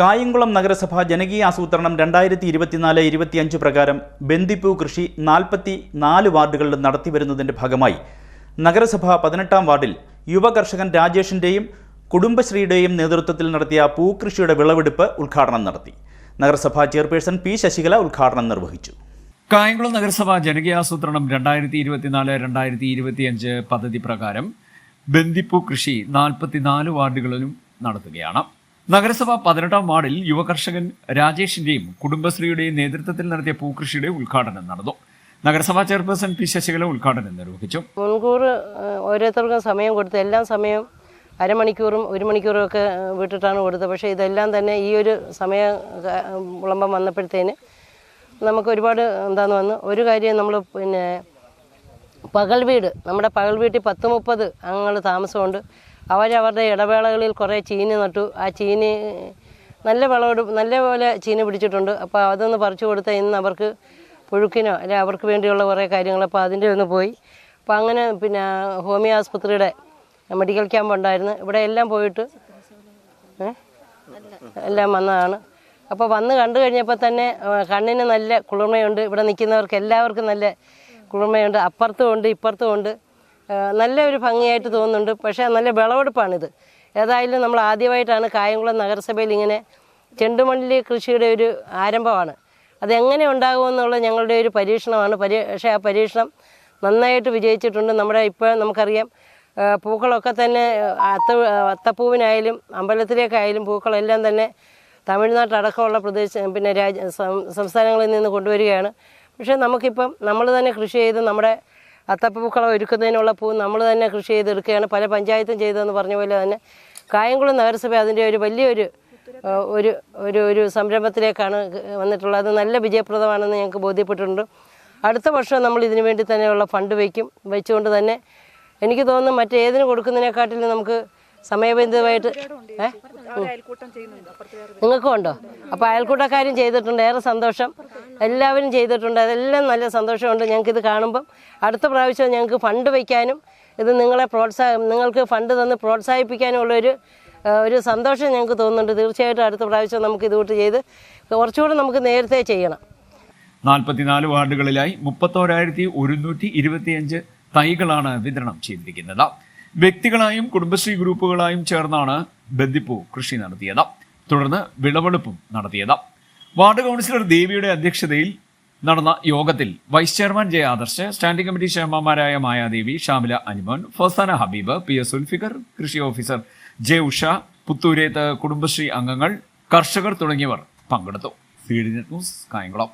കായംകുളം നഗരസഭ ജനകീയ ആസൂത്രണം രണ്ടായിരത്തി ഇരുപത്തിനാല് ഇരുപത്തിയഞ്ച് പ്രകാരം ബന്ദിപ്പൂ കൃഷി നാൽപ്പത്തി നാല് വാർഡുകളിൽ നടത്തിവരുന്നതിന്റെ ഭാഗമായി. നഗരസഭ പതിനെട്ടാം വാർഡിൽ യുവകർഷകൻ രാജേഷിന്റെയും കുടുംബശ്രീയുടെയും നേതൃത്വത്തിൽ നടത്തിയ പൂക്കൃഷിയുടെ വിളവെടുപ്പ് ഉദ്ഘാടനം നടത്തി. നഗരസഭാ ചെയർപേഴ്സൺ പി ശശികല ഉദ്ഘാടനം നിർവഹിച്ചു. കായംകുളം നഗരസഭ ജനകീയാസൂത്രണം രണ്ടായിരത്തി ഇരുപത്തിനാല് രണ്ടായിരത്തി ഇരുപത്തിയഞ്ച് പദ്ധതി പ്രകാരം ബന്ദിപ്പൂ കൃഷി നാൽപ്പത്തിനാല് വാർഡുകളിലും നടത്തുകയാണ്. നഗരസഭ പതിനെട്ടാം വാർഡിൽ യുവകർഷകൻ രാജേഷിന്റെയും കുടുംബശ്രീയുടെയും നേതൃത്വത്തിൽ നടത്തിയ പൂക്കൃഷിയുടെ ഉദ്ഘാടനം നടന്നു. നഗരസഭാ ചെയർപേഴ്സൺ പി ശശികല ഉദ്ഘാടനം നിർവഹിച്ചു. മുൻകൂർ ഓരോരുത്തർക്കും സമയം കൊടുത്ത് എല്ലാം സമയം അരമണിക്കൂറും ഒരു മണിക്കൂറും ഒക്കെ വിട്ടിട്ടാണ് കൊടുത്തത്. പക്ഷേ ഇതെല്ലാം തന്നെ ഈ ഒരു സമയം വിളമ്പം വന്നപ്പോഴത്തേന് നമുക്ക് ഒരുപാട് എന്താന്ന് വന്നു. ഒരു കാര്യം നമ്മൾ പിന്നെ പകൽ വീട് നമ്മുടെ പകൽ വീട്ടിൽ പത്ത് മുപ്പത് അംഗങ്ങൾ താമസമുണ്ട്. അവരവരുടെ ഇടവേളകളിൽ കുറേ ചീനി നട്ടു. ആ ചീനി നല്ല വിളവെടു നല്ല പോലെ ചീനി പിടിച്ചിട്ടുണ്ട്. അപ്പോൾ അതൊന്ന് പറിച്ചു കൊടുത്താൽ ഇന്ന് അവർക്ക് പുഴുക്കിനോ അല്ലെ അവർക്ക് വേണ്ടിയുള്ള കുറേ കാര്യങ്ങൾ അപ്പോൾ അതിന്റെ ഒന്ന് പോയി. അപ്പോൾ അങ്ങനെ പിന്നെ ഹോമിയോ ആസ്പത്രിയുടെ മെഡിക്കൽ ക്യാമ്പ് ഉണ്ടായിരുന്നു. ഇവിടെ എല്ലാം പോയിട്ട് എല്ലാം വന്നതാണ്. അപ്പോൾ വന്ന് കണ്ടു കഴിഞ്ഞപ്പോൾ തന്നെ കണ്ണിന് നല്ല കുളിർമയുണ്ട്. ഇവിടെ നിൽക്കുന്നവർക്ക് എല്ലാവർക്കും നല്ല കുളിർമയുണ്ട്. അപ്പുറത്തും ഉണ്ട് ഇപ്പുറത്തും ഉണ്ട്. ആ, നല്ല ഒരു ഭംഗിയായിട്ട് തോന്നുന്നുണ്ട്. പക്ഷേ നല്ല വിളവെടുപ്പാണിത്. ഏതായാലും നമ്മൾ ആദ്യമായിട്ടാണ് കായംകുളം നഗരസഭയിൽ ഇങ്ങനെ ചെണ്ടുമല്ലി കൃഷിയുടെ ഒരു ആരംഭമാണ്. അതെങ്ങനെ ഉണ്ടാകുമെന്നുള്ള ഞങ്ങളുടെ ഒരു പരീക്ഷണമാണ്. പക്ഷേ ആ പരീക്ഷണം നന്നായിട്ട് വിജയിച്ചിട്ടുണ്ട്. നമ്മുടെ ഇപ്പോൾ നമുക്കറിയാം പൂക്കളൊക്കെ തന്നെ അത്ത അത്തപ്പൂവിനായാലും അമ്പലത്തിലേക്കായാലും പൂക്കളെല്ലാം തന്നെ തമിഴ്നാട്ടടക്കമുള്ള പ്രദേശ പിന്നെ രാജ്യ സംസ്ഥാനങ്ങളിൽ നിന്ന് കൊണ്ടുവരികയാണ്. പക്ഷേ നമുക്കിപ്പം നമ്മൾ തന്നെ കൃഷി ചെയ്ത് നമ്മുടെ അത്തപ്പൂക്കളം ഒരുക്കുന്നതിനുള്ള പൂ നമ്മൾ തന്നെ കൃഷി ചെയ്തെടുക്കുകയാണ്. പല പഞ്ചായത്തും ചെയ്തതെന്ന് പറഞ്ഞ പോലെ തന്നെ കായംകുളം നഗരസഭ അതിന്റെ ഒരു വലിയൊരു ഒരു ഒരു ഒരു സംരംഭത്തിലേക്കാണ് വന്നിട്ടുള്ളത്. അത് നല്ല വിജയപ്രദമാണെന്ന് ഞങ്ങൾക്ക് ബോധ്യപ്പെട്ടിട്ടുണ്ട്. അടുത്ത വർഷം നമ്മൾ ഇതിനു വേണ്ടി തന്നെയുള്ള ഫണ്ട് വയ്ക്കും. വെച്ചുകൊണ്ട് തന്നെ എനിക്ക് തോന്നുന്നു മറ്റേതിന് കൊടുക്കുന്നതിനെക്കാട്ടിലും നമുക്ക് സമയബന്ധിതമായിട്ട് ഏ? നിങ്ങൾക്കും ഉണ്ടോ? അപ്പോൾ അയൽക്കൂട്ടക്കാരും ചെയ്തിട്ടുണ്ട് ഏറെ സന്തോഷം. എല്ലാവരും ചെയ്തിട്ടുണ്ട് അതെല്ലാം നല്ല സന്തോഷമുണ്ട് ഞങ്ങൾക്ക് ഇത് കാണുമ്പം. അടുത്ത പ്രാവശ്യം ഞങ്ങൾക്ക് ഫണ്ട് വയ്ക്കാനും ഇത് നിങ്ങളെ പ്രോത്സാഹ നിങ്ങൾക്ക് ഫണ്ട് തന്ന് പ്രോത്സാഹിപ്പിക്കാനുള്ളൊരു ഒരു സന്തോഷം ഞങ്ങൾക്ക് തോന്നുന്നുണ്ട്. തീർച്ചയായിട്ടും അടുത്ത പ്രാവശ്യം നമുക്ക് ഇതുകൂട്ട് ചെയ്ത് കുറച്ചുകൂടെ നമുക്ക് നേരത്തെ ചെയ്യണം. നാൽപ്പത്തിനാല് വാർഡുകളിലായി മുപ്പത്തോരായിരത്തി ഒരുന്നൂറ്റി ഇരുപത്തിയഞ്ച് തൈകളാണ് വിതരണം ചെയ്തിരിക്കുന്നത്. വ്യക്തികളായും കുടുംബശ്രീ ഗ്രൂപ്പുകളായും ചേർന്നാണ് ബന്ദിപ്പൂ കൃഷി നടത്തിയത്. തുടർന്ന് വിളവെടുപ്പും നടത്തിയത്. വാർഡ് കൗൺസിലർ ദേവിയുടെ അധ്യക്ഷതയിൽ നടന്ന യോഗത്തിൽ vice chairman J Adarsh standing committee ചെയർമാൻമാരായ Mayadevi Shamila Animon Fasana Habeeb P S Sulfikar കൃഷി ഓഫീസർ ജെ ഉഷ പുത്തൂരേത്ത് കുടുംബശ്രീ അംഗങ്ങൾ കർഷകർ തുടങ്ങിയവർ പങ്കെടുത്തു. ന്യൂസ് കായംകുളം.